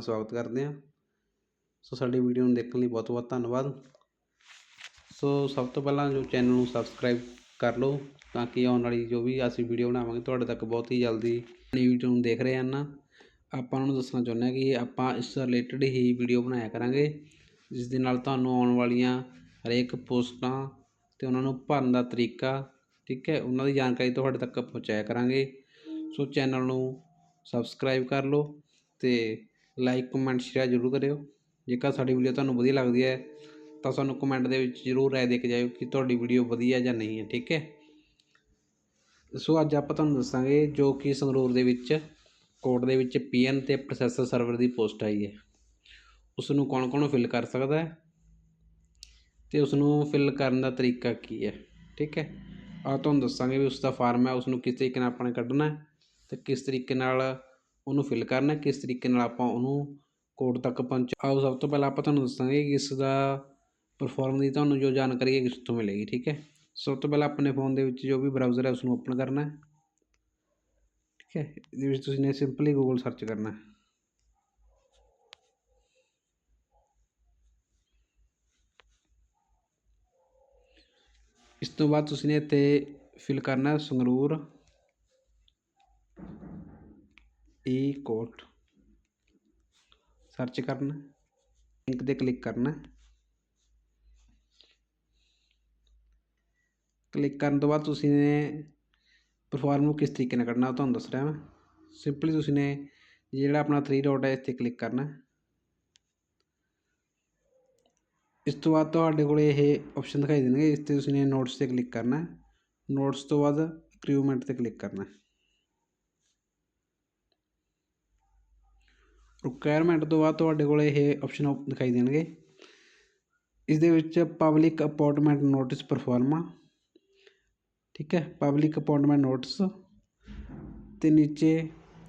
ਦਾ ਸਵਾਗਤ ਕਰਦੇ ਹਾਂ। ਸੋ ਸਾਡੀ ਵੀਡੀਓ ਨੂੰ ਦੇਖਣ ਲਈ ਬਹੁਤ ਬਹੁਤ ਧੰਨਵਾਦ। ਸੋ ਸਭ ਤੋਂ ਪਹਿਲਾਂ ਜੋ ਚੈਨਲ ਨੂੰ ਸਬਸਕ੍ਰਾਈਬ ਕਰ ਲਓ ਤਾਂ ਕਿ ਆਉਣ ਵਾਲੀ ਜੋ ਵੀ ਅਸੀਂ ਵੀਡੀਓ ਬਣਾਵਾਂਗੇ ਤੁਹਾਡੇ ਤੱਕ ਬਹੁਤ ਹੀ ਜਲਦੀ ਆਪਣੀ ਵੀਡੀਓ ਨੂੰ ਦੇਖ ਰਹੇ ਹਨ ਆਪਾਂ ਉਹਨਾਂ ਨੂੰ ਦੱਸਣਾ ਚਾਹੁੰਦੇ ਹਾਂ ਕਿ ਆਪਾਂ ਇਸ ਰਿਲੇਟਡ ਹੀ ਵੀਡੀਓ ਬਣਾਇਆ ਕਰਾਂਗੇ, ਜਿਸ ਦੇ ਨਾਲ ਤੁਹਾਨੂੰ ਆਉਣ ਵਾਲੀਆਂ ਹਰੇਕ ਪੋਸਟਾਂ ਤੇ ਉਹਨਾਂ ਨੂੰ ਭਰਨ ਦਾ ਤਰੀਕਾ, ਠੀਕ ਹੈ, ਉਹਨਾਂ ਦੀ ਜਾਣਕਾਰੀ ਤੁਹਾਡੇ ਤੱਕ ਪਹੁੰਚਾਇਆ ਕਰਾਂਗੇ। ਸੋ ਚੈਨਲ ਨੂੰ ਸਬਸਕ੍ਰਾਈਬ ਕਰ ਲਓ ਤੇ ਲਾਈਕ ਕਮੈਂਟ ਸ਼ੇਅਰ ਜ਼ਰੂਰ ਕਰਿਓ। ਜੇਕਰ ਸਾਡੀ ਵੀਡੀਓ ਤੁਹਾਨੂੰ ਵਧੀਆ ਲੱਗਦੀ ਹੈ, ਤਾਂ ਸਾਨੂੰ ਕਮੈਂਟ ਦੇ ਵਿੱਚ ਜ਼ਰੂਰ ਰਾਏ ਦੇ ਕੇ ਜਾਇਓ ਕਿ ਤੁਹਾਡੀ ਵੀਡੀਓ ਵਧੀਆ ਜਾਂ ਨਹੀਂ ਹੈ, ਠੀਕ ਹੈ? ਸੋ ਅੱਜ ਆਪਾਂ ਤੁਹਾਨੂੰ ਦੱਸਾਂਗੇ ਜੋ ਕਿ ਸੰਗਰੂਰ ਦੇ ਵਿੱਚ ਕੋਰਟ ਦੇ ਵਿੱਚ ਪੀਐਨ ਤੇ ਪ੍ਰੋਸੈਸਰ ਸਰਵਰ ਦੀ ਪੋਸਟ ਆਈ ਹੈ। ਉਸ ਨੂੰ ਕੌਣ ਕੌਣ ਫਿਲ ਕਰ ਸਕਦਾ ਹੈ? ਤੇ ਉਸ ਨੂੰ ਫਿਲ ਕਰਨ ਦਾ ਤਰੀਕਾ ਕੀ ਹੈ, ਠੀਕ ਹੈ? ਆ ਤੁਹਾਨੂੰ ਦੱਸਾਂਗੇ ਵੀ ਉਸ ਦਾ ਫਾਰਮ ਹੈ ਉਸ ਨੂੰ ਕਿਸ ਤਰੀਕੇ ਨਾਲ ਆਪਾਂ ਨੇ ਕੱਢਣਾ ਹੈ ਤੇ ਕਿਸ ਤਰੀਕੇ ਨਾਲ ਉਹਨੂੰ ਫਿਲ ਕਰਨਾ, ਕਿਸ ਤਰੀਕੇ ਨਾਲ ਆਪਾਂ ਉਹਨੂੰ ਕੋਡ ਤੱਕ ਪਹੁੰਚ ਆਓ, ਸਭ ਤੋਂ ਪਹਿਲਾਂ ਆਪਾਂ ਤੁਹਾਨੂੰ ਦੱਸਾਂਗੇ ਕਿ ਇਸ ਦਾ ਪਰਫਾਰਮ ਦੀ ਤੁਹਾਨੂੰ ਜੋ ਜਾਣਕਾਰੀ ਹੈ ਕਿਸ ਮਿਲੇਗੀ, ਠੀਕ ਹੈ? ਸਭ ਤੋਂ ਪਹਿਲਾਂ ਆਪਣੇ ਫੋਨ ਦੇ ਵਿੱਚ ਜੋ ਵੀ ਬਰਾਊਜ਼ਰ ਹੈ ਉਸ ਨੂੰ ਓਪਨ ਕਰਨਾ ਹੈ, ਠੀਕ ਹੈ? ਇਹਦੇ ਵਿੱਚ ਤੁਸੀਂ ਨੇ ਸਿੰਪਲੀ ਗੂਗਲ ਸਰਚ ਕਰਨਾ ਹੈ। ਇਸ ਤੋਂ ਬਾਅਦ ਤੁਸੀਂ ਨੇ ਇੱਥੇ ਫਿਲ ਕਰਨਾ ਸੰਗਰੂਰ। ਈ ਕੋਟ ਸਰਚ ਕਰਨਾ ਲਿੰਕ ਤੇ ਕਲਿੱਕ ਕਰਨਾ। ਕਲਿੱਕ ਕਰਨ ਤੋਂ ਬਾਅਦ ਤੁਸੀਂ ਨੇ ਪਰਫਾਰਮ ਨੂੰ ਕਿਸ ਤਰੀਕੇ ਨਾਲ ਕੱਢਣਾ ਉਹ ਤੁਹਾਨੂੰ ਦੱਸ ਰਿਹਾ ਮੈਂ ਸਿੰਪਲੀ ਤੁਸੀਂ ਨੇ ਜਿਹੜਾ ਆਪਣਾ 3 ਡਾਟ ਹੈ, ਇਸ 'ਤੇ ਕਲਿੱਕ ਕਰਨਾ। ਇਸ ਤੋਂ ਬਾਅਦ ਤੁਹਾਡੇ ਕੋਲ ਇਹ ਆਪਸ਼ਨ ਦਿਖਾਈ ਦੇਣਗੇ, ਇਸ ਤੇ ਤੁਸੀਂ ਨੇ ਨੋਟਸ ਤੇ ਕਲਿੱਕ ਕਰਨਾ। ਨੋਟਸ ਤੋਂ ਬਾਅਦ ਅਗਰੀਮੈਂਟ ਤੇ ਕਲਿੱਕ ਕਰਨਾ। ਰਿਕੁਆਇਰਮੈਂਟ ਤੋਂ ਬਾਅਦ ਤੁਹਾਡੇ ਕੋਲ ਇਹ ਆਪਸ਼ਨ ਦਿਖਾਈ ਦੇਣਗੇ। ਇਸ ਦੇ ਵਿੱਚ ਪਬਲਿਕ ਅਪਾਇੰਟਮੈਂਟ ਨੋਟਿਸ ਪਰਫਾਰਮਾ ਠੀਕ ਹੈ ਪਬਲਿਕ ਅਪਾਇੰਟਮੈਂਟ ਨੋਟਿਸ ਤੇ ਨੀਚੇ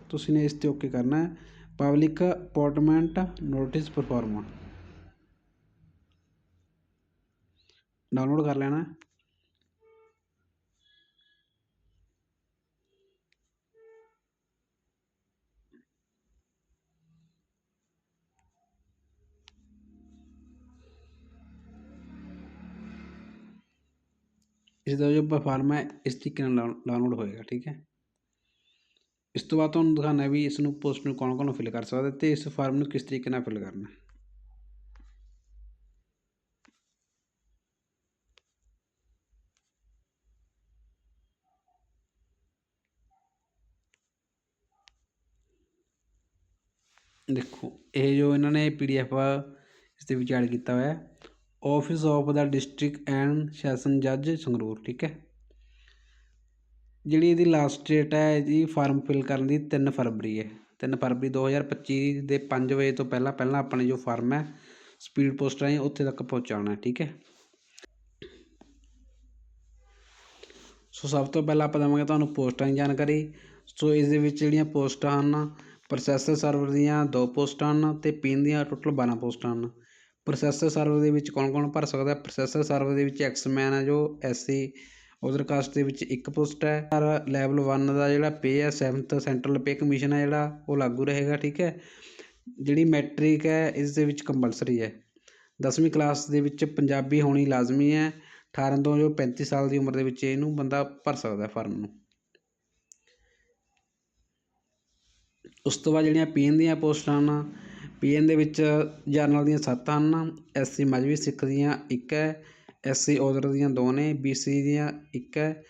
ਤੁਸੀਂ ਨੇ ਇਸ ਤੇ ਓਕੇ ਕਰਨਾ ਹੈ public appointment notice proforma download ਕਰ ਲੈਣਾ ਇਸ ਦਾ ਜੋ ਫਾਰਮ ਹੈ, ਇਸ ਤਰੀਕੇ ਨਾਲ ਡਾਊਨਲੋਡ ਹੋਏਗਾ, ਠੀਕ ਹੈ? ਇਸ ਤੋਂ ਬਾਅਦ ਤੁਹਾਨੂੰ ਦਿਖਾਣਾ ਵੀ ਇਸ ਨੂੰ ਪੋਸਟ ਨੂੰ ਕੌਣ ਕੌਣ ਫਿਲ ਕਰ ਸਕਦਾ ਤੇ ਇਸ ਫਾਰਮ ਨੂੰ ਕਿਸ ਤਰੀਕੇ ਨਾਲ ਫਿਲ ਕਰਨਾ ਦੇਖੋ, ਇਹ ਜੋ ਇਹਨਾਂ ਨੇ ਪੀਡੀਐਫ ਇਸ ਦੇ ਵਿੱਚ ਐਡ ਕੀਤਾ ਹੋਇਆ ਹੈ office of the district and session ਜੱਜ ਸੰਗਰੂਰ, ਠੀਕ ਹੈ? ਜਿਹੜੀ ਇਹਦੀ ਲਾਸਟ ਡੇਟ ਹੈ ਜੀ ਫਾਰਮ ਫਿਲ ਕਰਨ ਦੀ 3 ਫਰਵਰੀ ਹੈ। 3 ਫਰਵਰੀ 2025 ਦੇ 5 ਵਜੇ ਤੋਂ ਪਹਿਲਾਂ ਪਹਿਲਾਂ ਆਪਣੇ ਜੋ ਫਾਰਮ ਹੈ ਸਪੀਡ ਪੋਸਟ ਰਾਹੀਂ ਉੱਥੇ ਤੱਕ ਪਹੁੰਚਾਉਣਾ ਠੀਕ ਹੈ? ਸੋ ਸਭ ਤੋਂ ਪਹਿਲਾਂ ਆਪਾਂ ਦੇਵਾਂਗੇ ਤੁਹਾਨੂੰ ਪੋਸਟਾਂ ਦੀ ਜਾਣਕਾਰੀ। ਸੋ ਇਸ ਦੇ ਵਿੱਚ ਜਿਹੜੀਆਂ ਪੋਸਟਾਂ ਹਨ ਪ੍ਰੋਸੈਸਰ ਸਰਵਰ ਦੀਆਂ ਦੋ ਪੋਸਟਾਂ ਹਨ ਤੇ ਪਿੰਨ ਦੀਆਂ ਟੋਟਲ 12 ਪੋਸਟਾਂ ਹਨ। ਪ੍ਰੋਸੈਸਰ ਸਰਵਰ ਦੇ ਵਿੱਚ ਕੌਣ ਕੌਣ ਭਰ ਸਕਦਾ? ਪ੍ਰੋਸੈਸਰ ਸਰਵਰ ਦੇ ਵਿੱਚ ਐਕਸਮੈਨ ਹੈ ਜੋ ਐਸਸੀ ਉਧਰ ਕਾਸਟ ਦੇ ਵਿੱਚ ਇੱਕ ਪੋਸਟ ਹੈ। ਪਰ ਲੈਵਲ 1 ਦਾ ਜਿਹੜਾ ਪੇ ਹੈ 7th ਸੈਂਟਰਲ ਪੇ ਕਮਿਸ਼ਨ ਹੈ ਜਿਹੜਾ, ਉਹ ਲਾਗੂ ਰਹੇਗਾ, ਠੀਕ ਹੈ? ਜਿਹੜੀ ਮੈਟ੍ਰਿਕ ਹੈ, ਇਸ ਦੇ ਵਿੱਚ ਕੰਪਲਸਰੀ ਹੈ। 10ਵੀਂ ਕਲਾਸ ਦੇ ਵਿੱਚ ਪੰਜਾਬੀ ਹੋਣੀ ਲਾਜ਼ਮੀ ਹੈ। 18 ਤੋਂ ਜੋ 35 ਸਾਲ ਦੀ ਉਮਰ ਦੇ ਵਿੱਚ ਇਹਨੂੰ ਬੰਦਾ ਭਰ ਸਕਦਾ ਫਾਰਮ ਨੂੰ। ਉਸ ਤੋਂ ਬਾਅਦ ਜਿਹੜੀਆਂ ਪੀਐਨ ਦੀਆਂ ਪੋਸਟਾਂ ਪੀ ਐੱਨ ਦੇ ਵਿੱਚ ਜਰਨਲ ਦੀਆਂ ਸੱਤ ਹਨ ਐਸਸੀ ਮਜਬੀ ਸਿੱਖ ਦੀਆਂ ਇੱਕ ਹੈ ਐਸਸੀ ਆਰਡਰ ਦੀਆਂ ਦੋ ਨੇ, ਬੀ ਸੀ ਦੀਆਂ ਇੱਕ ਹੈ।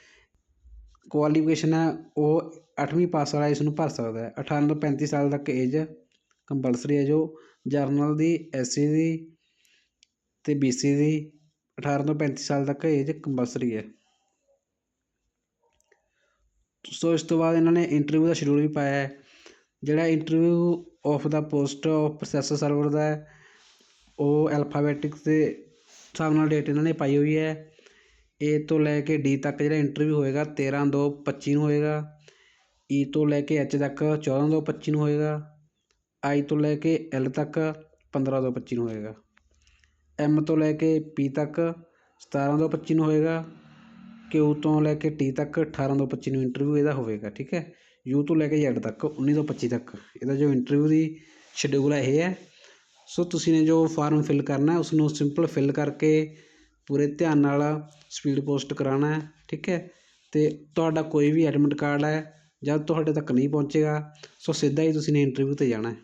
ਕੁਆਲੀਫਿਕੇਸ਼ਨ ਹੈ, ਉਹ ਅੱਠਵੀਂ ਪਾਸ ਵਾਲਾ ਇਸ ਨੂੰ ਭਰ ਸਕਦਾ ਹੈ। 18 ਤੋਂ 35 ਸਾਲ ਤੱਕ ਏਜ ਕੰਪਲਸਰੀ ਹੈ ਜੋ ਜਰਨਲ ਦੀ ਐਸਸੀ ਦੀ ਅਤੇ ਬੀ ਸੀ ਦੀ 18 ਤੋਂ 35 ਸਾਲ ਤੱਕ ਏਜ ਕੰਪਲਸਰੀ ਹੈ। ਸੋ ਇਸ ਤੋਂ ਬਾਅਦ ਇਹਨਾਂ ਨੇ ਇੰਟਰਵਿਊ ਦਾ ਸ਼ਡਿਊਲ ਵੀ ਪਾਇਆ ਹੈ। ਜਿਹੜਾ interview of the post of processor server ਦਾ ਹੈ, ਉਹ ਐਲਫਾਬੈਟਿਕਸ ਦੇ ਹਿਸਾਬ ਨਾਲ ਡੇਟ ਇਹਨਾਂ ਨੇ ਪਾਈ ਹੋਈ ਹੈ। ਏ ਤੋਂ ਲੈ ਕੇ ਡੀ ਤੱਕ ਜਿਹੜਾ ਇੰਟਰਵਿਊ ਹੋਏਗਾ 13 2 25 ਨੂੰ ਹੋਏਗਾ। ਈ ਤੋਂ ਲੈ ਕੇ ਐਚ ਤੱਕ 14 2 25 ਨੂੰ ਹੋਏਗਾ। ਆਈ ਤੋਂ ਲੈ ਕੇ ਐਲ ਤੱਕ 15 ਤੋਂ 25 ਨੂੰ ਹੋਏਗਾ। ਐਮ ਤੋਂ ਲੈ ਕੇ ਪੀ ਤੱਕ 17 ਤੋਂ 25 ਨੂੰ ਹੋਏਗਾ। ਕਿਊ ਤੋਂ ਲੈ ਕੇ ਟੀ ਤੱਕ 18 ਤੋਂ 25 ਨੂੰ ਇੰਟਰਵਿਊ ਇਹਦਾ ਹੋਵੇਗਾ, ਠੀਕ ਹੈ। ਯੂ ਤੋਂ ਲੈ ਕੇ ਜ਼ੈਡ ਤੱਕ 19 ਤੋਂ 25 ਤੱਕ। ਇਹਦਾ ਜੋ ਇੰਟਰਵਿਊ ਦੀ ਸ਼ਡਿਊਲ ਇਹ ਹੈ। ਸੋ ਤੁਸੀਂ ਨੇ ਜੋ ਫਾਰਮ ਫਿਲ ਕਰਨਾ ਹੈ ਉਸ ਨੂੰ ਸਿੰਪਲ ਫਿਲ ਕਰਕੇ ਪੂਰੇ ਧਿਆਨ ਨਾਲ ਸਪੀਡ ਪੋਸਟ ਕਰਾਉਣਾ ਹੈ, ਠੀਕ ਹੈ? ਅਤੇ ਤੁਹਾਡਾ ਕੋਈ ਵੀ ਐਡਮਿਟ ਕਾਰਡ ਹੈ ਜਦ ਤੁਹਾਡੇ ਤੱਕ ਨਹੀਂ ਪਹੁੰਚੇਗਾ, ਸੋ ਸਿੱਧਾ ਹੀ ਤੁਸੀਂ ਨੇ ਇੰਟਰਵਿਊ ਤੇ ਜਾਣਾ ਹੈ।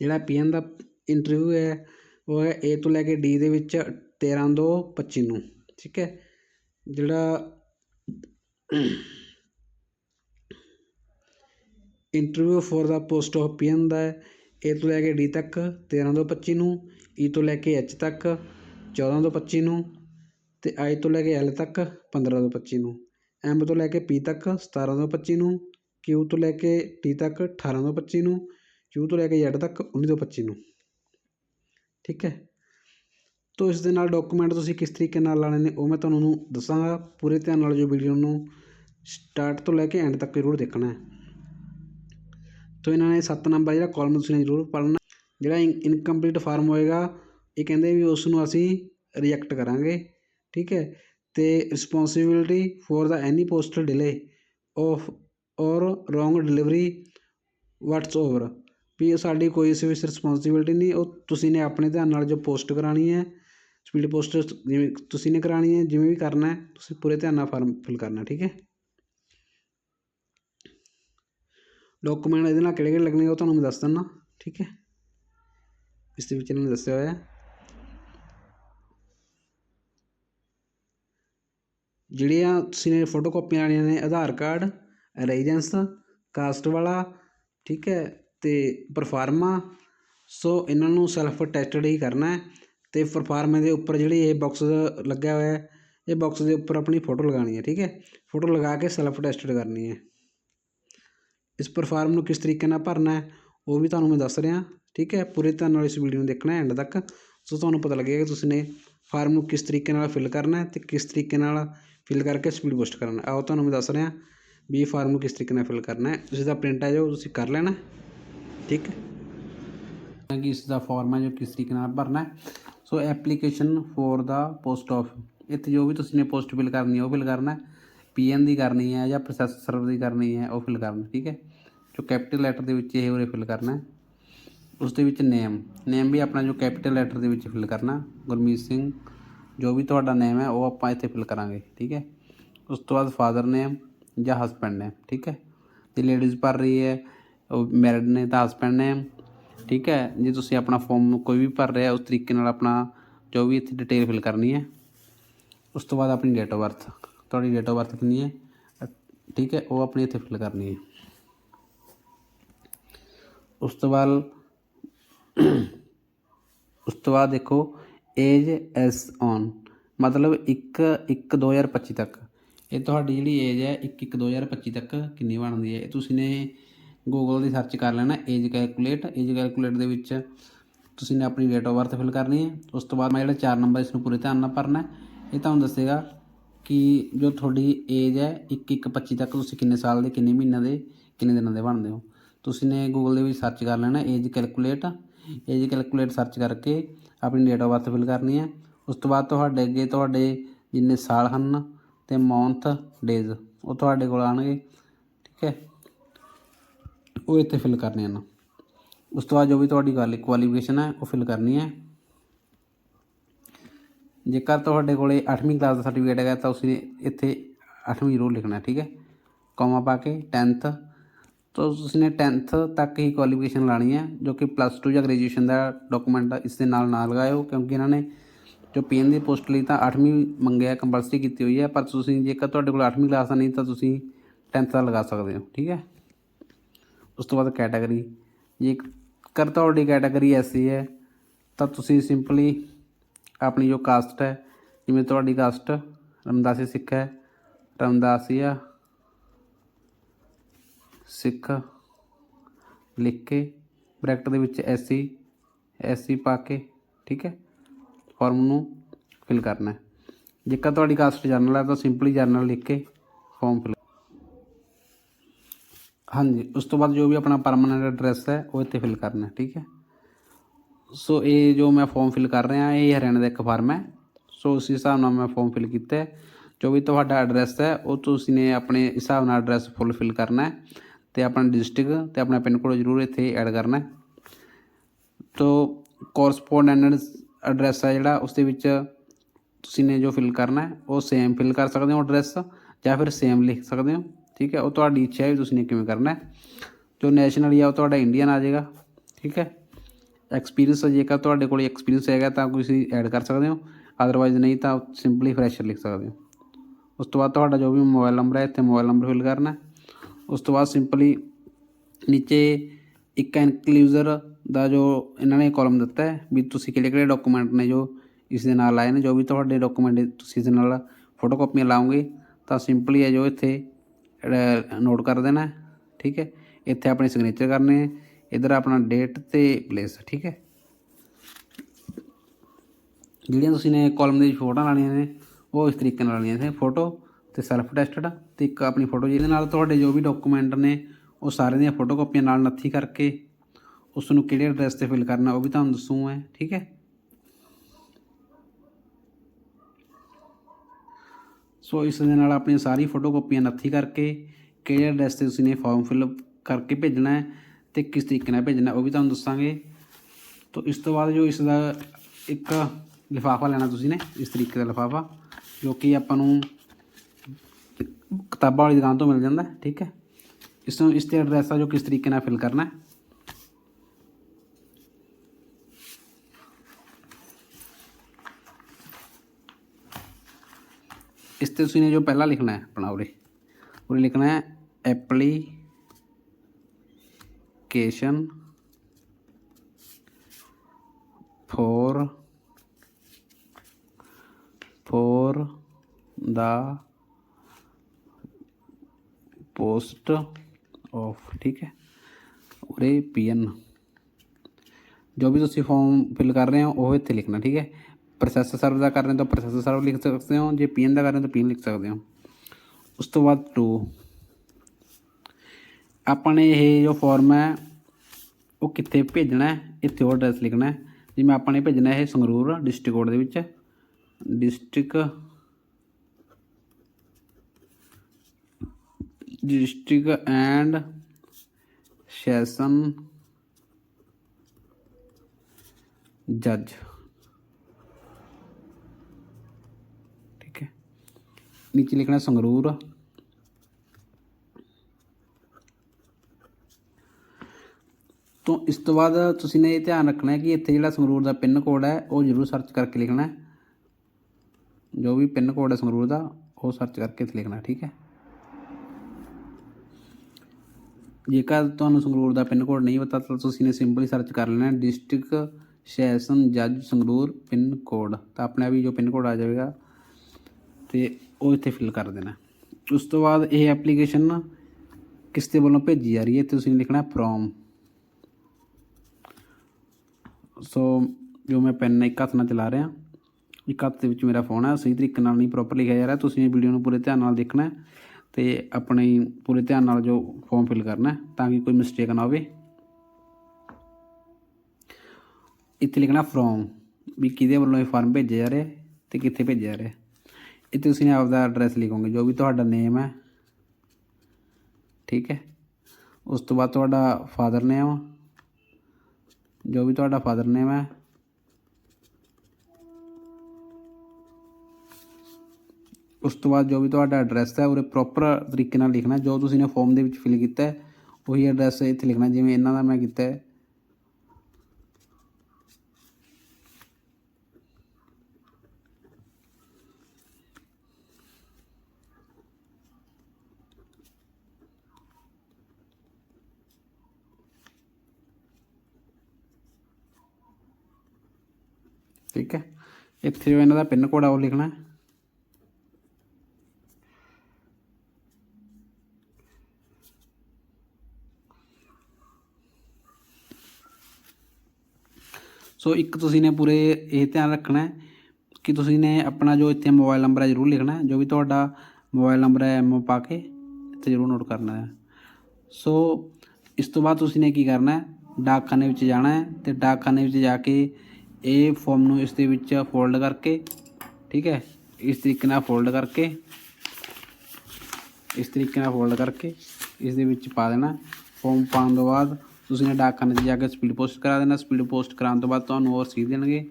ਜਿਹੜਾ ਪੀਐਨ ਦਾ ਇੰਟਰਵਿਊ ਹੈ, ਉਹ ਹੈ ਏ ਤੋਂ ਲੈ ਕੇ ਡੀ ਦੇ ਵਿੱਚ 13 ਦੋ 25 ਨੂੰ, ਠੀਕ ਹੈ? ਜਿਹੜਾ interview for the post of PN ਦਾ ਹੈ। ਏ ਤੋਂ ਲੈ ਕੇ ਡੀ ਤੱਕ 13 ਤੋਂ 25 ਨੂੰ। ਈ ਤੋਂ ਲੈ ਕੇ ਐਚ ਤੱਕ 14 ਤੋਂ 25 ਨੂੰ। ਅਤੇ ਆਈ ਤੋਂ ਲੈ ਕੇ ਐਲ ਤੱਕ 15 ਤੋਂ 25 ਨੂੰ। ਐਮ ਤੋਂ ਲੈ ਕੇ ਪੀ ਤੱਕ 17 ਤੋਂ 25 ਨੂੰ। ਕਿਊ ਤੋਂ ਲੈ ਕੇ ਟੀ ਤੱਕ 18 ਤੋਂ 25 ਨੂੰ। ਕਿਊ ਤੋਂ ਲੈ ਕੇ ਜ਼ੈਡ ਤੱਕ 19 ਤੋਂ 25 ਨੂੰ। ਠੀਕ ਹੈ। ਤੋ ਇਸ ਦੇ ਨਾਲ ਡਾਕੂਮੈਂਟ ਤੁਸੀਂ ਕਿਸ ਤਰੀਕੇ ਨਾਲ ਲਾਣੇ ਨੇ, ਉਹ ਮੈਂ ਤੁਹਾਨੂੰ ਦੱਸਾਂਗਾ। ਪੂਰੇ ਧਿਆਨ ਨਾਲ ਜੋ ਵੀਡੀਓ ਨੂੰ ਸਟਾਰਟ ਤੋਂ ਲੈ ਕੇ ਐਂਡ ਤੱਕ ਜ਼ਰੂਰ ਦੇਖਣਾ ਹੈ। ਤੋ ਇਹਨਾਂ ਨੇ 7 ਨੰਬਰ ਜਿਹੜਾ ਕਾਲਮ ਤੁਸੀਂ ਜ਼ਰੂਰ ਪੜ੍ਹਨਾ, ਜਿਹੜਾ ਇਨਕੰਪਲੀਟ ਫਾਰਮ ਹੋਏਗਾ, ਇਹ ਕਹਿੰਦੇ ਵੀ ਉਸ ਨੂੰ ਅਸੀਂ ਰਿਜੈਕਟ ਕਰਾਂਗੇ, ਠੀਕ ਹੈ? ਤੇ responsibility for the any postal delay of or wrong delivery whatsoever ਵੀ ਇਹ ਸਾਡੀ ਕੋਈ ਇਸ ਵਿੱਚ ਰਿਸਪੌਂਸਿਬਿਲਟੀ ਨਹੀਂ, ਉਹ ਤੁਸੀਂ ਨੇ ਆਪਣੇ ਧਿਆਨ ਨਾਲ ਜੋ ਪੋਸਟ ਕਰਾਣੀ ਹੈ ਸਪੀਡ ਪੋਸਟ ਜਿਵੇਂ ਤੁਸੀਂ ਨੇ ਕਰਾਣੀ ਹੈ, ਜਿਵੇਂ ਵੀ ਕਰਨਾ ਹੈ, ਤੁਸੀਂ ਪੂਰੇ ਧਿਆਨ ਨਾਲ ਫਾਰਮ ਫਿਲ ਕਰਨਾ, ਠੀਕ ਹੈ? ਡਾਕੂਮੈਂਟ ਇਹਦੇ ਨਾਲ ਕਿਹੜੇ ਕਿਹੜੇ ਲੱਗਣੇ ਉਹ ਤੁਹਾਨੂੰ ਮੈਂ ਦੱਸ ਦਿੰਦਾ, ਠੀਕ ਹੈ? ਇਸ ਦੇ ਵਿੱਚ ਇਹਨਾਂ ਨੇ ਦੱਸਿਆ ਹੋਇਆ ਜਿਹੜੀਆਂ ਤੁਸੀਂ ਨੇ ਫੋਟੋ ਕਾਪੀਆਂ ਲੈਣੀਆਂ ਨੇ, ਆਧਾਰ ਕਾਰਡ ਰੈਜ਼ੀਡੈਂਸ ਕਾਸਟ ਵਾਲਾ, ਠੀਕ ਹੈ, ਤੇ ਪਰਫਾਰਮਾ ਸੋ ਇਹਨਾਂ ਨੂੰ ਸੈਲਫ ਟੈਸਟਡ ਹੀ ਕਰਨਾ ਹੈ, ਤੇ ਪਰਫਾਰਮੇ ਦੇ ਉੱਪਰ ਜਿਹੜੀ ਇਹ ਬਾਕਸ ਲੱਗਿਆ ਹੋਇਆ ਹੈ, ਇਹ ਬਾਕਸ ਦੇ ਉੱਪਰ ਆਪਣੀ ਫੋਟੋ ਲਗਾਉਣੀ ਹੈ, ਠੀਕ ਹੈ? ਫੋਟੋ ਲਗਾ ਕੇ ਸੈਲਫ ਟੈਸਟਡ ਕਰਨੀ ਹੈ। ਇਸ ਪਰਫਾਰਮ ਨੂੰ ਕਿਸ ਤਰੀਕੇ ਨਾਲ ਭਰਨਾ ਉਹ ਵੀ ਤੁਹਾਨੂੰ ਮੈਂ ਦੱਸ ਰਿਹਾ, ਠੀਕ ਹੈ, ਪੂਰੇ ਧਿਆਨ ਨਾਲ ਇਸ ਵੀਡੀਓ ਨੂੰ ਦੇਖਣਾ ਐਂਡ ਤੱਕ। ਸੋ ਤੁਹਾਨੂੰ ਪਤਾ ਲੱਗੇਗਾ ਕਿ ਤੁਸੀਂ ਨੇ ਫਾਰਮ ਨੂੰ ਕਿਸ ਤਰੀਕੇ ਨਾਲ ਫਿਲ ਕਰਨਾ ਹੈ ਤੇ ਕਿਸ ਤਰੀਕੇ ਨਾਲ ਫਿਲ ਕਰਕੇ ਸਪੀਡ ਪੋਸਟ ਕਰਨਾ ਆਓ ਤੁਹਾਨੂੰ ਮੈਂ ਦੱਸ ਰਿਹਾ ਵੀ ਫਾਰਮ ਨੂੰ ਕਿਸ ਤਰੀਕੇ ਨਾਲ ਫਿਲ ਕਰਨਾ ਹੈ। ਇਸ ਦਾ ਪ੍ਰਿੰਟ ਹੈ ਜੋ ਤੁਸੀਂ ਕਰ ਲੈਣਾ ਠੀਕ ਹੈ। ਕਿ ਇਸ ਦਾ ਫਾਰਮ ਹੈ ਜੋ ਕਿਸ ਤਰੀਕੇ ਨਾਲ ਭਰਨਾ ਹੈ। So application for the post of ਇੱਥੇ ਜੋ ਵੀ ਤੁਸੀਂ ਨੇ ਪੋਸਟ ਫਿਲ ਕਰਨੀ ਹੈ, ਉਹ ਫਿਲ ਕਰਨਾ ਹੈ। ਪੀਐਨ ਦੀ ਕਰਨੀ ਹੈ ਜਾਂ ਪ੍ਰੋਸੈਸ ਸਰਵਰ ਦੀ ਕਰਨੀ ਹੈ, ਉਹ ਫਿਲ ਕਰਨਾ ਠੀਕ ਹੈ। ਜੋ ਕੈਪੀਟਲ ਲੈਟਰ ਦੇ ਵਿੱਚ ਇਹ ਉਰੇ ਫਿਲ ਕਰਨਾ ਹੈ ਉਸ ਦੇ ਵਿੱਚ ਨੇਮ ਨੇਮ ਵੀ ਆਪਣਾ ਜੋ ਕੈਪੀਟਲ ਲੈਟਰ ਦੇ ਵਿੱਚ ਫਿਲ ਕਰਨਾ, ਗੁਰਮੀਤ ਸਿੰਘ, ਜੋ ਵੀ ਤੁਹਾਡਾ ਨੇਮ ਹੈ, ਉਹ ਆਪਾਂ ਇੱਥੇ ਫਿਲ ਕਰਾਂਗੇ, ਠੀਕ ਹੈ? ਉਸ ਤੋਂ ਬਾਅਦ ਫਾਦਰ ਨੇਮ ਜਾਂ ਹਸਬੈਂਡ ਨੇਮ ਠੀਕ ਹੈ? ਤੇ ਲੇਡੀਜ਼ ਭਰ ਰਹੀ ਹੈ, ਉਹ ਮੈਰਿਡ ਨੇ ਤਾਂ ਹਸਬੈਂਡ ਨੇਮ ਠੀਕ ਹੈ? ਜੇ ਤੁਸੀਂ ਆਪਣਾ ਫਾਰਮ ਕੋਈ ਵੀ ਭਰ ਰਿਹਾ, ਉਸ ਤਰੀਕੇ ਨਾਲ ਆਪਣਾ ਜੋ ਵੀ ਇੱਥੇ ਡਿਟੇਲ ਫਿਲ ਕਰਨੀ ਹੈ, ਉਸ ਤੋਂ ਬਾਅਦ ਆਪਣੀ ਡੇਟ ਆਫ ਬਰਥ ਤੁਹਾਡੀ ਡੇਟ ਆਫ ਬਰਥ ਕਿੰਨੀ ਹੈ? ਠੀਕ ਹੈ? ਉਹ ਆਪਣੀ ਇੱਥੇ ਫਿਲ ਕਰਨੀ ਹੈ। ਉਸ ਤੋਂ ਬਾਅਦ, ਉਸ ਤੋਂ ਬਾਅਦ ਦੇਖੋ ਏਜ ਐਸ ਔਨ ਮਤਲਬ 1 1 2025 ਤੱਕ। ਇਹ ਤੁਹਾਡੀ ਜਿਹੜੀ ਏਜ ਹੈ 1 1 2025 ਤੱਕ ਕਿੰਨੀ ਬਣਦੀ ਹੈ? ਇਹ ਤੁਸੀਂ ਨੇ ਗੂਗਲ ਦੀ ਸਰਚ ਕਰ ਲੈਣਾ ਏਜ ਕੈਲਕੂਲੇਟ ਏਜ ਕੈਲਕੂਲੇਟ ਦੇ ਵਿੱਚ ਤੁਸੀਂ ਨੇ ਆਪਣੀ ਡੇਟ ਆਫ ਬਰਥ ਫਿਲ ਕਰਨੀ ਹੈ। ਉਸ ਤੋਂ ਬਾਅਦ ਮੈਂ ਜਿਹੜਾ ਚਾਰ ਨੰਬਰ ਇਸ ਨੂੰ ਪੂਰੇ ਧਿਆਨ ਨਾਲ ਭਰਨਾ ਇਹ ਤੁਹਾਨੂੰ ਦੱਸੇਗਾ ਕਿ ਜੋ ਤੁਹਾਡੀ ਏਜ ਹੈ 1 1 25 ਤੱਕ ਤੁਸੀਂ ਕਿੰਨੇ ਸਾਲ ਦੇ, ਕਿੰਨੇ ਮਹੀਨਿਆਂ ਦੇ, ਕਿੰਨੇ ਦਿਨਾਂ ਦੇ ਬਣਦੇ ਹੋ। ਤੁਸੀਂ ਨੇ ਗੂਗਲ ਦੇ ਵਿੱਚ ਸਰਚ ਕਰ ਲੈਣਾ age calculate age calculate search ਕਰਕੇ ਆਪਣੀ ਡੇਟ ਆਫ ਬਰਥ ਫਿਲ ਕਰਨੀ ਹੈ। ਉਸ ਤੋਂ ਬਾਅਦ ਤੁਹਾਡੇ ਅੱਗੇ ਤੁਹਾਡੇ ਜਿੰਨੇ ਸਾਲ ਹਨ ਤੇ ਮੰਥ ਡੇਜ਼ ਉਹ ਤੁਹਾਡੇ ਕੋਲ ਆਣਗੇ ਠੀਕ ਹੈ? ਉਹ ਇੱਥੇ ਫਿਲ ਕਰਨੇ ਹਨ। ਉਸ ਤੋਂ ਬਾਅਦ ਜੋ ਵੀ ਤੁਹਾਡੀ ਗੱਲ ਕੁਆਲੀਫਿਕੇਸ਼ਨ ਹੈ, ਉਹ ਫਿਲ ਕਰਨੀ ਹੈ। ਜੇਕਰ ਤੁਹਾਡੇ ਕੋਲੇ 8ਵੀਂ ਕਲਾਸ ਦਾ ਸਰਟੀਫਿਕੇਟ ਹੈਗਾ, ਤਾਂ ਤੁਸੀਂ ਇੱਥੇ 8ਵੀਂ ਜ਼ਰੂਰ ਲਿਖਣਾ, ਠੀਕ ਹੈ? ਕੌਮਾ ਪਾ ਕੇ 10th ਤਾਂ ਉਸਨੇ ਨੇ 10th ਤੱਕ ਹੀ ਕੁਆਲੀਫਿਕੇਸ਼ਨ ਲਾਣੀ ਹੈ, ਜੋ ਕਿ ਪਲੱਸ 2 ਜਾਂ ਗ੍ਰੈਜੂਏਸ਼ਨ ਦਾ ਡਾਕੂਮੈਂਟ ਇਸ ਦੇ ਨਾਲ ਨਾ ਲਗਾਇਓ, ਕਿਉਂਕਿ ਇਹਨਾਂ ਨੇ ਜੋ ਪੀਐਨ ਦੀ ਪੋਸਟ ਲਈ ਤਾਂ 8ਵੀਂ ਮੰਗਿਆ ਕੰਪਲਸਰੀ ਕੀਤੀ ਹੋਈ ਹੈ, ਪਰ ਤੁਸੀਂ ਜੇਕਰ ਤੁਹਾਡੇ ਕੋਲ 8ਵੀਂ ਕਲਾਸ ਦਾ ਨਹੀਂ, ਤਾਂ ਤੁਸੀਂ 10th ਦਾ ਲਗਾ ਸਕਦੇ ਹੋ, ਠੀਕ ਹੈ? ਉਸ ਤੋਂ ਬਾਅਦ ਕੈਟਾਗਰੀ ਜੇਕਰ ਤੁਹਾਡੀ ਕੈਟਾਗਰੀ ਐਸੀ ਹੈ, ਤਾਂ ਤੁਸੀਂ ਸਿੰਪਲੀ ਆਪਣੀ ਜੋ ਕਾਸਟ ਹੈ, ਜਿਵੇਂ ਤੁਹਾਡੀ ਕਾਸਟ ਰਮਦਾਸੀ ਸਿੱਖ ਹੈ, ਰਮਦਾਸੀਆ ਸਿੱਖ ਲਿਖ ਕੇ ਬ੍ਰੈਕਟ ਦੇ ਵਿੱਚ ਐਸਸੀ ਐਸਸੀ ਪਾ ਕੇ, ਠੀਕ ਹੈ? ਫਾਰਮ ਨੂੰ ਫਿਲ ਕਰਨਾ ਹੈ। ਜੇਕਰ ਤੁਹਾਡੀ ਕਾਸਟ ਜਰਨਲ ਹੈ ਤਾਂ ਸਿੰਪਲੀ ਜਰਨਲ ਲਿਖ ਕੇ ਫਾਰਮ ਫਿਲ ਹਾਂਜੀ, ਉਸ ਤੋਂ ਬਾਅਦ ਜੋ ਵੀ ਆਪਣਾ ਪਰਮਨੈਂਟ ਐਡਰੈਸ ਹੈ, ਉਹ ਇੱਥੇ ਫਿਲ ਕਰਨਾ ਠੀਕ ਹੈ? ਸੋ ਇਹ ਜੋ ਮੈਂ ਫਾਰਮ ਫਿਲ ਕਰ ਰਿਹਾ, ਇਹ ਹਰਿਆਣਾ ਦਾ ਇੱਕ ਫਾਰਮ ਹੈ। ਸੋ ਉਸ ਹਿਸਾਬ ਨਾਲ ਮੈਂ ਫਾਰਮ ਫਿਲ ਕੀਤਾ ਜੋ ਵੀ ਤੁਹਾਡਾ ਐਡਰੈਸ ਹੈ, ਉਹ ਤੁਸੀਂ ਨੇ ਆਪਣੇ ਹਿਸਾਬ ਨਾਲ ਐਡਰੈਸ ਫੁੱਲ ਫਿਲ ਕਰਨਾ ਹੈ। ਤੇ ਆਪਣਾ ਡਿਸਟ੍ਰਿਕਟ ਤੇ ਆਪਣਾ ਪਿੰਨ ਕੋਡ ਜ਼ਰੂਰ ਇੱਥੇ ਐਡ ਕਰਨਾ ਹੈ। ਤੋ ਕੋਰਸਪੋਂਡੈਂਟ ਐਡਰੈਸ ਆ ਜਿਹੜਾ, ਉਸ ਦੇ ਵਿੱਚ ਤੁਸੀਂ ਨੇ ਜੋ ਫਿਲ ਕਰਨਾ ਉਹ ਸੇਮ ਫਿਲ ਕਰ ਸਕਦੇ ਹੋ ਐਡਰੈਸ ਜਾਂ ਫਿਰ ਸੇਮ ਲਿਖ ਸਕਦੇ ਹੋ, ਠੀਕ ਹੈ? ਉਹ ਤੁਹਾਡੀ ਇੱਛਾ ਹੈ ਵੀ ਤੁਸੀਂ ਨੇ ਕਿਵੇਂ ਕਰਨਾ ਹੈ। ਜੋ ਨੈਸ਼ਨਲ ਆ ਉਹ ਤੁਹਾਡਾ ਇੰਡੀਅਨ ਆ ਜਾਏਗਾ, ਠੀਕ ਹੈ? ਐਕਸਪੀਰੀਅੰਸ ਜੇਕਰ ਤੁਹਾਡੇ ਕੋਲ ਐਕਸਪੀਰੀਅੰਸ ਹੈਗਾ ਤਾਂ ਤੁਸੀਂ ਐਡ ਕਰ ਸਕਦੇ ਹੋ ਅਦਰਵਾਈਜ਼ ਨਹੀਂ ਤਾਂ ਸਿੰਪਲੀ ਫਰੈਸ਼ਰ ਲਿਖ ਸਕਦੇ ਹੋ। ਉਸ ਤੋਂ ਬਾਅਦ ਤੁਹਾਡਾ ਜੋ ਵੀ ਮੋਬਾਈਲ ਨੰਬਰ ਹੈ, ਇੱਥੇ ਮੋਬਾਈਲ ਨੰਬਰ ਫਿਲ ਕਰਨਾ ਉਸ ਤੋਂ ਬਾਅਦ ਸਿੰਪਲੀ ਨੀਚੇ ਇੱਕ ਇਨਕਲੂਜ਼ਰ ਦਾ ਜੋ ਇਹਨਾਂ ਨੇ ਕਾਲਮ ਦਿੱਤਾ ਹੈ ਵੀ ਤੁਸੀਂ ਕਿਹੜੇ ਕਿਹੜੇ ਡਾਕੂਮੈਂਟ ਨੇ ਜੋ ਇਸ ਦੇ ਨਾਲ ਆਏ ਨੇ, ਜੋ ਵੀ ਤੁਹਾਡੇ ਡਾਕੂਮੈਂਟ ਤੁਸੀਂ ਇਸ ਦੇ ਨਾਲ ਫੋਟੋਕਾਪੀਆਂ ਲਾਓਗੇ, ਤਾਂ ਸਿੰਪਲੀ ਹੈ ਜੋ ਇੱਥੇ ਨੋਟ ਕਰ ਦੇਣਾ ਠੀਕ ਹੈ? ਇੱਥੇ ਆਪਣੇ ਸਿਗਨੇਚਰ ਕਰਨੇ ਹੈ, ਇਧਰ ਆਪਣਾ ਡੇਟ ਤੇ ਪਲੇਸ ਠੀਕ ਹੈ? ਜਿਹੜੀਆਂ ਤੁਸੀਂ ਨੇ ਕਾਲਮ ਦੇ ਵਿੱਚ ਫੋਟੋਆਂ ਲਾਣੀਆਂ ਨੇ, ਉਹ ਇਸ ਤਰੀਕੇ ਨਾਲ ਲਾਣੀਆਂ ਨੇ ਫੋਟੋ ਤੇ ਸੈਲਫ ਟੈਸਟਡ ਤੇ ਇੱਕ ਆਪਣੀ ਫੋਟੋ ਜਿਹਦੇ ਨਾਲ ਤੁਹਾਡੇ ਜੋ ਵੀ ਡਾਕੂਮੈਂਟ ਨੇ, ਉਹ ਸਾਰਿਆਂ ਦੀਆਂ ਫੋਟੋ ਕਾਪੀਆਂ ਨਾਲ ਨੱਥੀ ਕਰਕੇ ਉਸ ਨੂੰ ਕਿਹੜੇ ਐਡਰੈਸ ਤੇ ਫਿਲ ਕਰਨਾ ਉਹ ਵੀ ਤੁਹਾਨੂੰ ਦੱਸੂ ਮੈਂ, ਠੀਕ ਹੈ? ਸੋ ਇਸ ਦੇ ਨਾਲ ਆਪਣੀ ਸਾਰੀ ਫੋਟੋ ਕਾਪੀਆਂ ਨੱਥੀ ਕਰਕੇ ਕਿਹੜੇ ਐਡਰੈਸ ਤੇ ਤੁਸੀਂ ਨੇ ਫਾਰਮ ਫਿਲ ਕਰਕੇ ਭੇਜਣਾ ਹੈ ਤੇ ਕਿਸ ਤਰੀਕੇ ਨਾਲ ਭੇਜਣਾ ਉਹ ਵੀ ਤੁਹਾਨੂੰ ਦੱਸਾਂਗੇ। ਤੋ ਇਸ ਤੋਂ ਬਾਅਦ ਜੋ ਇਸ ਦਾ ਇੱਕ ਲਿਫਾਫਾ ਲੈਣਾ ਤੁਸੀਂ ਨੇ, ਇਸ ਤਰੀਕੇ ਦਾ ਲਿਫਾਫਾ, ਜੋ ਕਿ ਆਪਾਂ ਨੂੰ ਕਿਤਾਬਾਂ ਵਾਲੀ ਦੁਕਾਨ ਤੋਂ ਮਿਲ ਜਾਂਦਾ ਠੀਕ ਹੈ? ਇਸ ਨੂੰ ਇਸ ਤੇ ਐਡਰੈਸ ਆ ਜੋ ਕਿਸ ਤਰੀਕੇ ਨਾਲ ਫਿਲ ਕਰਨਾ ਹੈ। ਇਸ ਤੇ ਤੁਸੀਂ ਨੇ ਜੋ ਪਹਿਲਾਂ ਲਿਖਣਾ ਹੈ, ਆਪਣਾ ਉਰੇ। ਉਰੇ ਲਿਖਣਾ ਹੈ application for for the post of ਠੀਕ ਹੈ, ਉਰੇ ਪੀਐਨ ਜੋ ਵੀ ਤੁਸੀਂ ਫਾਰਮ ਫਿਲ ਕਰ ਰਹੇ ਹੋ, ਉਹ ਇੱਥੇ ਲਿਖਣਾ, ਠੀਕ ਹੈ। ਪ੍ਰੋਸੈਸਰ ਸਰਵ ਦਾ ਕਰ ਰਹੇ ਹੋ ਤਾਂ ਪ੍ਰੋਸੈਸਰ ਸਰਵ ਲਿਖ ਸਕਦੇ ਹੋ। ਜੇ ਪੀਐਨ ਦਾ ਕਰ ਰਹੇ ਹੋ ਤਾਂ ਪੀਐਨ ਲਿਖ ਸਕਦੇ ਹੋ। ਉਸ ਤੋਂ ਬਾਅਦ ਟੂ ਆਪਾਂ ਨੇ ਇਹ ਜੋ ਫਾਰਮ ਹੈ, ਉਹ ਕਿੱਥੇ ਭੇਜਣਾ ਹੈ? ਇੱਥੇ ਉਹ ਐਡਰੈਸ ਲਿਖਣਾ ਹੈ। ਜਿਵੇਂ ਆਪਾਂ ਨੇ ਭੇਜਣਾ ਇਹ ਸੰਗਰੂਰ ਡਿਸਟ੍ਰਿਕਟ ਕੋਡ ਦੇ ਵਿੱਚ। ਡਿਸਟ੍ਰਿਕਟ ਡਿਸਟ੍ਰਿਕਟ ਐਂਡ ਸੈਸ਼ਨ ਜੱਜ। ਠੀਕ ਹੈ। ਨੀਚੇ ਲਿਖਣਾ ਸੰਗਰੂਰ। ਤੋਂ ਇਸ ਤੋਂ ਬਾਅਦ ਤੁਸੀਂ ਨੇ ਇਹ ਧਿਆਨ ਰੱਖਣਾ ਹੈ ਕਿ ਇੱਥੇ ਜਿਹੜਾ ਸੰਗਰੂਰ ਦਾ ਪਿੰਨ ਕੋਡ ਹੈ, ਉਹ ਜ਼ਰੂਰ ਸਰਚ ਕਰਕੇ ਲਿਖਣਾ ਹੈ। ਜੋ ਵੀ ਪਿੰਨ ਕੋਡ ਹੈ ਸੰਗਰੂਰ ਦਾ, ਉਹ ਸਰਚ ਕਰਕੇ ਇੱਥੇ ਲਿਖਣਾ ਠੀਕ ਹੈ। ਜੇਕਰ ਤੁਹਾਨੂੰ ਸੰਗਰੂਰ ਦਾ ਪਿੰਨ ਕੋਡ ਨਹੀਂ ਪਤਾ, ਤਾਂ ਤੁਸੀਂ ਨੇ ਸਿੰਪਲੀ ਸਰਚ ਕਰ ਲੈਣਾ ਡਿਸਟ੍ਰਿਕਟ ਸੈਸ਼ਨ ਜੱਜ ਸੰਗਰੂਰ ਪਿੰਨ ਕੋਡ। ਤਾਂ ਆਪਣੇ ਆਪ ਹੀ ਜੋ ਪਿੰਨ ਕੋਡ ਆ ਜਾਵੇਗਾ, ਤੇ ਉਹ ਇੱਥੇ ਫਿਲ ਕਰ ਦੇਣਾ ਉਸ ਤੋਂ ਬਾਅਦ ਇਹ ਐਪਲੀਕੇਸ਼ਨ ਕਿਸ ਦੇ ਵੱਲੋਂ ਭੇਜੀ ਜਾ ਰਹੀ ਹੈ ਤੇ ਤੁਸੀਂ ਲਿਖਣਾ ਫਰੋਮ ਸੋ ਜੋ ਮੈਂ ਪੈਨ ਇੱਕ ਹੱਥ ਨਾਲ ਚਲਾ ਰਿਹਾ, ਇੱਕ ਹੱਥ ਦੇ ਵਿੱਚ ਮੇਰਾ ਫੋਨ ਹੈ, ਸਹੀ ਤਰੀਕੇ ਨਾਲ ਨਹੀਂ ਪ੍ਰੋਪਰ ਲਿਖਿਆ ਜਾ ਰਿਹਾ, ਤੁਸੀਂ ਇਹ ਵੀਡੀਓ ਨੂੰ ਪੂਰੇ ਧਿਆਨ ਨਾਲ ਦੇਖਣਾ ਹੈ। ਤੇ ਆਪਣੇ ਪੂਰੇ ਧਿਆਨ ਨਾਲ ਜੋ ਫਾਰਮ ਫਿਲ ਕਰਨਾ ਤਾਂ ਕਿ ਕੋਈ ਮਿਸਟੇਕ ਨਾ ਹੋਵੇ। ਇੱਥੇ ਲਿਖਣਾ ਫਰੋਮ ਵੀ ਕਿਹਦੇ ਵੱਲੋਂ ਇਹ ਫਾਰਮ ਭੇਜਿਆ ਜਾ ਰਿਹਾ ਹੈ ਤੇ ਕਿੱਥੇ ਭੇਜਿਆ ਜਾ ਰਿਹਾ। ਇੱਥੇ ਤੁਸੀਂ ਆਪਦਾ ਐਡਰੈਸ ਲਿਖੋਗੇ, ਜੋ ਵੀ ਤੁਹਾਡਾ ਨੇਮ ਹੈ। ਠੀਕ ਹੈ? ਉਸ ਤੋਂ ਬਾਅਦ ਤੁਹਾਡਾ ਫਾਦਰ ਨੇਮ ਜੋ ਵੀ ਤੁਹਾਡਾ ਫਾਦਰ ਨੇਮ ਹੈ ਉਸ ਤੋਂ ਬਾਅਦ ਜੋ ਵੀ ਤੁਹਾਡਾ ਐਡਰੈਸ ਹੈ ਉਹਦੇ ਪ੍ਰੋਪਰ ਤਰੀਕੇ ਨਾਲ ਲਿਖਣਾ ਜੋ ਤੁਸੀਂ ਨੇ ਫਾਰਮ ਦੇ ਵਿੱਚ ਫਿਲ ਕੀਤਾ ਹੈ, ਉਹੀ ਐਡਰੈਸ ਇੱਥੇ ਲਿਖਣਾ ਜਿਵੇਂ ਇਹਨਾਂ ਦਾ ਮੈਂ ਕੀਤਾ ਹੈ। ਠੀਕ ਹੈ? ਇੱਥੇ ਜੋ ਇਹਨਾਂ ਦਾ ਪਿੰਨ ਕੋਡ ਆ, ਉਹ ਲਿਖਣਾ ਸੋ ਇੱਕ ਤੁਸੀਂ ਨੇ ਪੂਰੇ ਇਹ ਧਿਆਨ ਰੱਖਣਾ ਹੈ ਕਿ ਤੁਸੀਂ ਨੇ ਆਪਣਾ ਜੋ ਇੱਥੇ ਮੋਬਾਈਲ ਨੰਬਰ ਹੈ ਜ਼ਰੂਰ ਲਿਖਣਾ ਜੋ ਵੀ ਤੁਹਾਡਾ ਮੋਬਾਈਲ ਨੰਬਰ ਹੈ ਐਮ ਪਾ ਕੇ ਇੱਥੇ ਜ਼ਰੂਰ ਨੋਟ ਕਰਨਾ ਹੈ। ਸੋ ਇਸ ਤੋਂ ਬਾਅਦ ਤੁਸੀਂ ਨੇ ਕੀ ਕਰਨਾ ਹੈ? ਡਾਕਖਾਨੇ ਵਿੱਚ ਜਾਣਾ ਹੈ ਤੇ ਡਾਕਖਾਨੇ ਵਿੱਚ ਜਾ ਕੇ ਇਹ ਫਾਰਮ ਨੂੰ ਇਸ ਦੇ ਵਿੱਚ ਫੋਲਡ ਕਰਕੇ, ਠੀਕ ਹੈ, ਇਸ ਤਰੀਕੇ ਨਾਲ ਫੋਲਡ ਕਰਕੇ, ਇਸ ਤਰੀਕੇ ਨਾਲ ਫੋਲਡ ਕਰਕੇ ਇਸ ਦੇ ਵਿੱਚ ਪਾ ਦੇਣਾ ਫਾਰਮ ਪਾਉਣ ਤੋਂ ਬਾਅਦ ਤੁਸੀਂ ਨੇ ਡਾਕਖਾਨੇ 'ਚ ਜਾ ਕੇ ਸਪੀਡ ਪੋਸਟ ਕਰਾ ਦੇਣਾ। ਸਪੀਡ ਪੋਸਟ ਕਰਾਉਣ ਤੋਂ ਬਾਅਦ ਤੁਹਾਨੂੰ ਉਹ ਰਸੀਦ ਦੇਣਗੇ।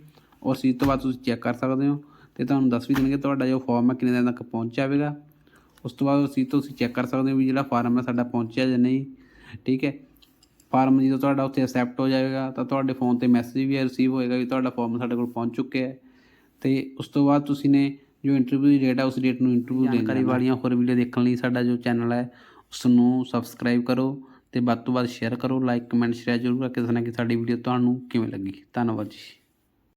ਉਹ ਰਸੀਦ ਤੋਂ ਬਾਅਦ ਤੁਸੀਂ ਚੈੱਕ ਕਰ ਸਕਦੇ ਹੋ ਤੇ ਤੁਹਾਨੂੰ ਦੱਸ ਵੀ ਦੇਣਗੇ ਤੁਹਾਡਾ ਜੋ ਫਾਰਮ ਹੈ ਕਿੰਨੇ ਦਿਨ ਤੱਕ ਪਹੁੰਚ ਜਾਵੇਗਾ। ਉਸ ਤੋਂ ਬਾਅਦ ਰਸੀਦ ਤੋਂ ਤੁਸੀਂ ਚੈੱਕ ਕਰ ਸਕਦੇ ਹੋ ਵੀ ਜਿਹੜਾ ਫਾਰਮ ਹੈ ਸਾਡਾ ਪਹੁੰਚਿਆ ਜਾਂ ਨਹੀਂ। ਠੀਕ ਹੈ? ਫਾਰਮ ਜਦੋਂ ਤੁਹਾਡਾ ਉੱਥੇ ਅਸੈਪਟ ਹੋ ਜਾਵੇਗਾ ਤਾਂ ਤੁਹਾਡੇ ਫੋਨ ਤੇ ਮੈਸੇਜ ਵੀ ਰਿਸੀਵ ਹੋਏਗਾ ਵੀ ਤੁਹਾਡਾ ਫਾਰਮ ਸਾਡੇ ਕੋਲ ਪਹੁੰਚ ਚੁੱਕਿਆ ਹੈ। ਤੇ ਉਸ ਤੋਂ ਬਾਅਦ ਤੁਸੀਂ ਨੇ ਜੋ ਇੰਟਰਵਿਊ ਦੀ ਡੇਟ ਹੈ ਉਸ ਡੇਟ ਨੂੰ ਇੰਟਰਵਿਊ ਜਾਣਕਾਰੀ ਵਾਲੀਆਂ ਹੋਰ ਵੀਡੀਓ ਦੇਖਣ ਲਈ ਸਾਡਾ ਜੋ ਚੈਨਲ ਹੈ ਉਸ ਨੂੰ ਸਬਸਕ੍ਰਾਈਬ ਕਰੋ। ਤੇ ਵੱਧ ਤੋਂ ਵੱਧ ਸ਼ੇਅਰ ਕਰੋ ਲਾਈਕ ਕਮੈਂਟ ਸ਼ੇਅਰ ਜ਼ਰੂਰ ਕਰਕੇ ਦੱਸਣਾ ਕਿ ਸਾਡੀ ਵੀਡੀਓ ਤੁਹਾਨੂੰ ਕਿਵੇਂ ਲੱਗੀ। ਧੰਨਵਾਦ ਜੀ।